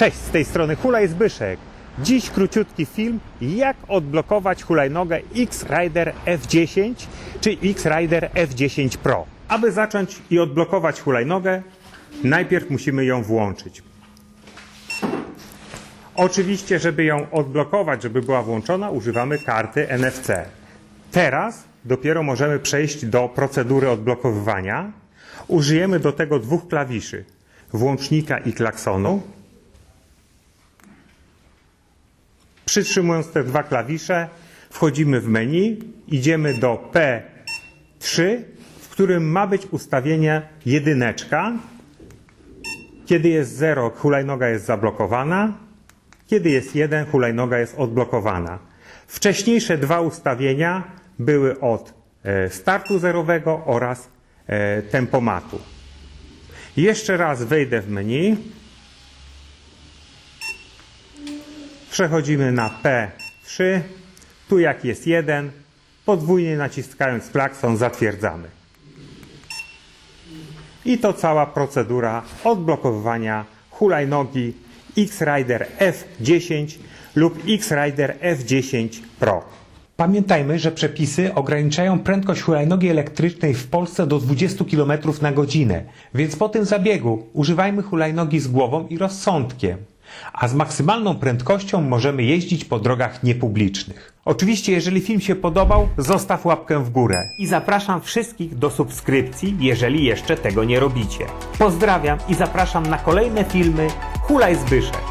Cześć, z tej strony Hulaj Zbyszek. Dziś króciutki film, jak odblokować hulajnogę X-Rider F10 czy X-Rider F10 Pro. Aby zacząć i odblokować hulajnogę, najpierw musimy ją włączyć. Oczywiście, żeby ją odblokować, żeby była włączona, używamy karty NFC. Teraz dopiero możemy przejść do procedury odblokowywania. Użyjemy do tego dwóch klawiszy: włącznika i klaksonu. Przytrzymując te dwa klawisze, wchodzimy w menu, idziemy do P3, w którym ma być ustawienie jedyneczka. Kiedy jest 0, hulajnoga jest zablokowana. Kiedy jest 1, hulajnoga jest odblokowana. Wcześniejsze dwa ustawienia były od e, startu zerowego oraz e, tempomatu. Jeszcze raz wejdę w menu. Przechodzimy na P3. Tu jak jest 1, podwójnie naciskając klakson zatwierdzamy. I to cała procedura odblokowywania hulajnogi X-Rider F10 lub X-Rider F10 Pro. Pamiętajmy, że przepisy ograniczają prędkość hulajnogi elektrycznej w Polsce do 20 km na godzinę, więc po tym zabiegu używajmy hulajnogi z głową i rozsądkiem. A z maksymalną prędkością możemy jeździć po drogach niepublicznych. Oczywiście, jeżeli film się podobał, zostaw łapkę w górę. I zapraszam wszystkich do subskrypcji, jeżeli jeszcze tego nie robicie. Pozdrawiam i zapraszam na kolejne filmy Hulaj Zbyszek.